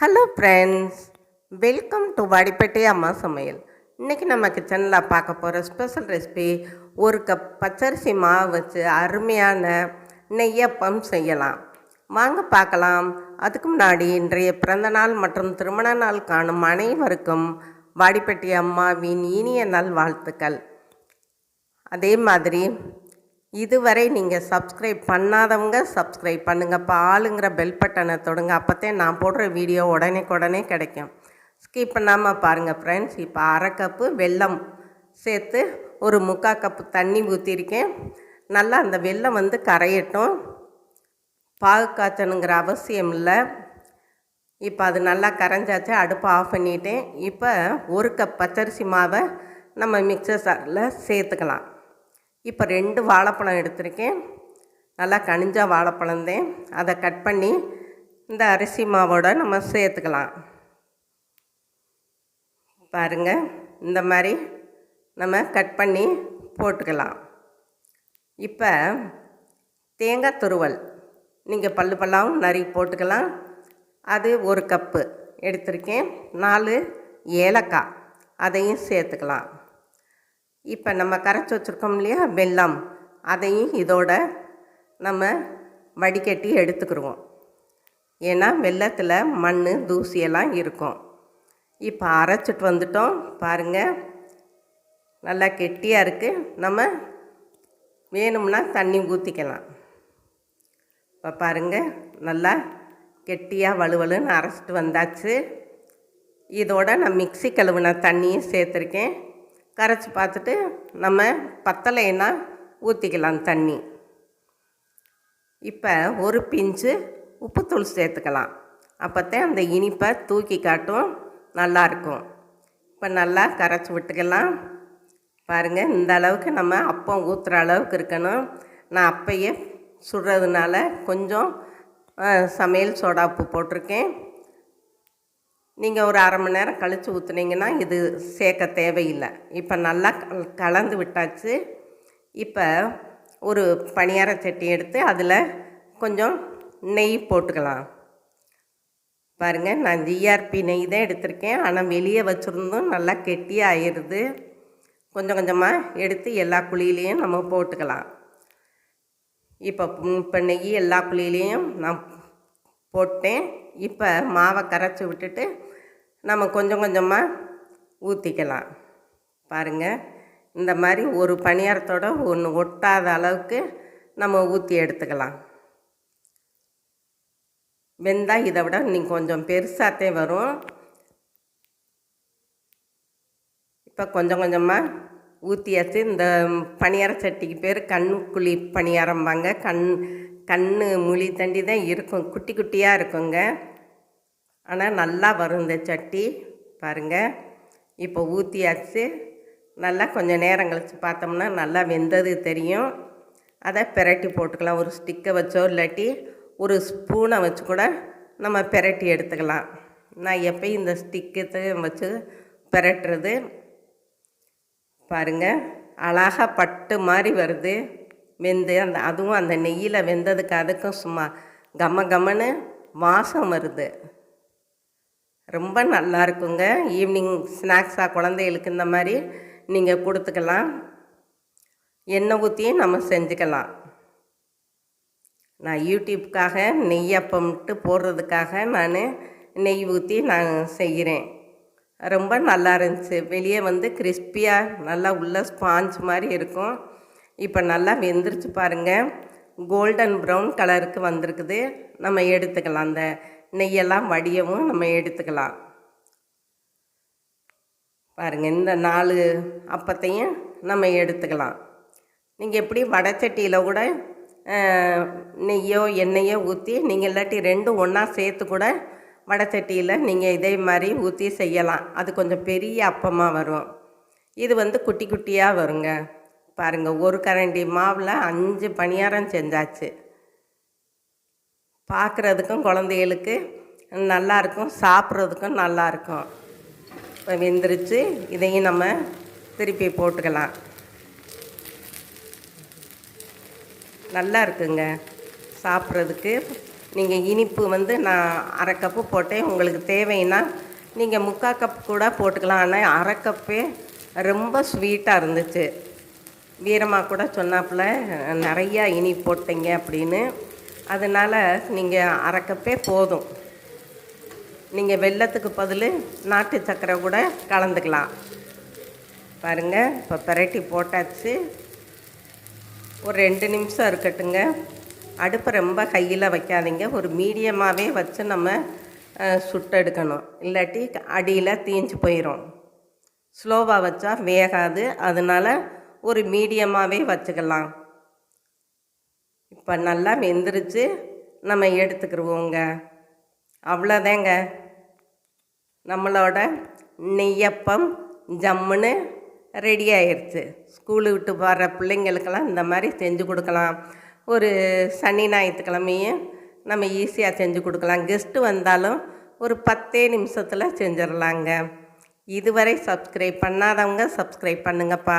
Hello friends welcome to Vadipettai அம்மா சமையல் இன்றைக்கி நம்ம கிச்சனில் பார்க்க போகிற ஸ்பெஷல் ரெசிபி ஒரு கப் பச்சரிசி மாவு வச்சு அருமையான நெய்யப்பம் செய்யலாம். வாங்க பார்க்கலாம். அதுக்கு முன்னாடி இன்றைய பிறந்தநாள் மற்றும் திருமண நாள் காணும் அனைவருக்கும் வாடிப்பட்டி அம்மாவின் இனிய நல் வாழ்த்துக்கள் அதே மாதிரி இதுவரை நீங்கள் சப்ஸ்கிரைப் பண்ணாதவங்க சப்ஸ்கிரைப் பண்ணுங்கப்பா ஆளுங்கிற பெல் பட்டனை தொடுங்க. அப்போத்தே நான் போடுற வீடியோ உடனே கிடைக்கும். ஸ்கிப் பண்ணாமல் பாருங்கள் ஃப்ரெண்ட்ஸ் இப்போ அரை கப்பு வெல்லம் சேர்த்து ஒரு முக்கால் கப்பு தண்ணி ஊற்றிருக்கேன் நல்லா அந்த வெல்லம் வந்து கரையட்டும். பாகு காய்ச்சணுங்கிற அவசியம் இல்லை. இப்போ அது நல்லா கரைஞ்சாச்சு. அடுப்பை ஆஃப் பண்ணிட்டேன். இப்போ ஒரு கப் பச்சரிசி மாவை நம்ம மிக்சர் சாரில் சேர்த்துக்கலாம். இப்போ ரெண்டு வாழைப்பழம் எடுத்திருக்கேன். நல்லா கனிஞ்ச வாழைப்பழந்தேன் அதை கட் பண்ணி இந்த அரிசி மாவோட நம்ம சேர்த்துக்கலாம். பாருங்கள் இந்த மாதிரி நம்ம கட் பண்ணி போட்டுக்கலாம். இப்போ தேங்காய் துருவல் நீங்கள் பல்லு பல்லாவும் நிறைய போட்டுக்கலாம். அது ஒரு கப்பு எடுத்திருக்கேன். நாலு ஏலக்காய் அதையும் சேர்த்துக்கலாம். இப்போ நம்ம கரைச்சி வச்சுருக்கோம் இல்லையா? வெல்லம். அதையும் இதோட நம்ம வடிகட்டி எடுத்துக்கிடுவோம் ஏன்னா வெள்ளத்தில் மண் தூசியெல்லாம் இருக்கும். இப்போ அரைச்சிட்டு வந்துட்டோம். பாருங்கள் நல்லா கெட்டியாக இருக்குது நம்ம வேணும்னா தண்ணி ஊற்றிக்கலாம் இப்போ பாருங்கள் நல்லா கெட்டியாக வலுவலுன்னு அரைச்சிட்டு வந்தாச்சு. இதோட நான் மிக்சி கழுவுன தண்ணியும் சேர்த்துருக்கேன். கரைச்சி பார்த்துட்டு நம்ம பத்தலைன்னா ஊற்றிக்கலாம் தண்ணி. இப்போ ஒரு பிஞ்சு உப்புத்தூள் சேர்த்துக்கலாம். அப்போத்தான் அந்த இனிப்பை தூக்கி காட்டும் நல்லாயிருக்கும் இப்போ நல்லா கரைச்சி விட்டுக்கலாம். பாருங்கள் இந்த அளவுக்கு நம்ம அப்பம் ஊற்றுற அளவுக்கு இருக்கணும். நான் அப்பையே சுடுறதுனால கொஞ்சம் சமையல் சோடா உப்பு போட்டிருக்கேன். நீங்கள் ஒரு அரை மணி நேரம் கழித்து ஊற்றுனீங்கன்னா இது சேர்க்க தேவையில்லை. இப்போ நல்லா கலந்து விட்டாச்சு. இப்போ ஒரு பணியார சட்டி எடுத்து அதில் கொஞ்சம் நெய் போட்டுக்கலாம். பாருங்கள் நான் ஜிஆர்பி நெய் தான் எடுத்திருக்கேன். ஆனால் வெளியே வச்சுருந்தும் நல்லா கெட்டியாக ஆயிடுது கொஞ்சம் கொஞ்சமாக எடுத்து எல்லா குழியிலையும் நம்ம போட்டுக்கலாம். இப்போ இப்போ நெய் எல்லா குழியிலையும் நான் போட்டேன். இப்போ மாவை கரைச்சி விட்டுட்டு நம்ம கொஞ்சம் கொஞ்சமாக ஊற்றிக்கலாம் பாருங்கள் இந்த மாதிரி ஒரு பணியாரத்தோட ஒன்று ஒட்டாத அளவுக்கு நம்ம ஊற்றி எடுத்துக்கலாம். வெந்தால் இதை விட நீங்கள் கொஞ்சம் பெருசாகத்தே வரும். இப்போ கொஞ்சம் கொஞ்சமாக ஊற்றியாச்சு இந்த பணியார சட்டிக்கு பேர் கண்ணுக்குழி பணியாரம்பாங்க கண் கண் முழி தண்டி தான் இருக்கும். குட்டி குட்டியாக இருக்குங்க. ஆனால் நல்லா வரும் இந்த சட்டி. பாருங்கள் இப்போ ஊற்றியாச்சு நல்லா கொஞ்சம் நேரம் கழித்து பார்த்தோம்னா நல்லா வெந்தது தெரியும். அதை பிரட்டி போட்டுக்கலாம். ஒரு ஸ்டிக்கை வச்சோ இல்லாட்டி ஒரு ஸ்பூனை வச்சு கூட நம்ம பிரட்டி எடுத்துக்கலாம். நான் எப்பயும் இந்த ஸ்டிக்கத்தை வச்சு பிரட்டுறது. பாருங்கள் அழகாக பட்டு மாதிரி வருது. வெந்து அந்த அதுவும் அந்த நெய்யில் வெந்ததுக்கு அதுக்கும் சும்மா கம கமன்னு வாசம் வருது. ரொம்ப நல்லா இருக்குங்க ஈவினிங் ஸ்நாக்ஸாக குழந்தைகளுக்கு இந்த மாதிரி நீங்கள் கொடுத்துக்கலாம். எண்ணெய் ஊற்றியும் நம்ம செஞ்சுக்கலாம். நான் யூடியூப்காக நெய்யப்பம்ட்டு போடுறதுக்காக நான் நெய் ஊற்றி நான் செய்கிறேன். ரொம்ப நல்லா இருந்துச்சு. வெளியே வந்து கிறிஸ்பியாக நல்லா உள்ள ஸ்பாஞ்ச் மாதிரி இருக்கும். இப்போ நல்லா வெந்துருச்சு பாருங்கள் கோல்டன் ப்ரௌன் கலருக்கு வந்திருக்குது. நம்ம எடுத்துக்கலாம் அந்த நெய்யெல்லாம் வடியவும் நம்ம எடுத்துக்கலாம். பாருங்கள் இந்த நாலு அப்பத்தையும் நம்ம எடுத்துக்கலாம். நீங்கள் எப்படி வடைச்சட்டியில் கூட நெய்யோ எண்ணெயோ ஊற்றி நீங்கள் இல்லாட்டி ரெண்டும் ஒன்றா சேர்த்து கூட வடைச்சட்டியில் நீங்கள் இதே மாதிரி ஊற்றி செய்யலாம். அது கொஞ்சம் பெரிய அப்பமாக வரும். இது வந்து குட்டி குட்டியாக வருங்க. பாருங்கள் ஒரு கரண்டி மாவில் அஞ்சு பணியாரம் செஞ்சாச்சு. பார்க்குறதுக்கும் குழந்தைகளுக்கு நல்லாயிருக்கும் சாப்பிட்றதுக்கும் நல்லாயிருக்கும். இப்போ வெந்துருச்சு இதையும் நம்ம திருப்பி போட்டுக்கலாம். நல்லா இருக்குங்க சாப்பிட்றதுக்கு நீங்கள் இனிப்பு வந்து நான் அரை கப்பு போட்டேன். உங்களுக்கு தேவைன்னா நீங்கள் முக்கால் கப் கூட போட்டுக்கலாம். ஆனால் அரை கப்பே ரொம்ப ஸ்வீட்டாக இருந்துச்சு. வீரமாக கூட சொன்னாப்புல நிறையா இனி போட்டீங்க அப்படின்னு. அதனால் நீங்கள் அரை கப்பே போதும். நீங்கள் வெள்ளத்துக்கு பதில் நாட்டு சர்க்கரை கூட கலந்துக்கலாம். பாருங்கள் இப்போ பிரட்டி போட்டாச்சு. ஒரு ரெண்டு நிமிஷம் இருக்கட்டுங்க. அடுப்பை ரொம்ப கையில் வைக்காதீங்க. ஒரு மீடியமாகவே வச்சு நம்ம சுட்டெடுக்கணும் இல்லாட்டி அடியில் தீஞ்சு போயிடும் ஸ்லோவாக வச்சா வேகாது. அதனால் ஒரு மீடியமாகவே வச்சுக்கலாம். இப்போ நல்லா வெந்துருச்சு. நம்ம எடுத்துக்கிடுவோங்க அவ்வளோதாங்க. நம்மளோட நெய்யப்பம் ஜம்முன்னு ரெடி ஆயிடுச்சு ஸ்கூலு விட்டு போகிற பிள்ளைங்களுக்கெல்லாம் இந்த மாதிரி செஞ்சு கொடுக்கலாம். ஒரு சனி ஞாயிற்றுக்கிழமையும் நம்ம ஈஸியாக செஞ்சு கொடுக்கலாம். கெஸ்ட்டு வந்தாலும் ஒரு பத்தே நிமிஷத்தில் செஞ்சிடலாங்க இதுவரை சப்ஸ்கிரைப் பண்ணாதவங்க சப்ஸ்கிரைப் பண்ணுங்கப்பா.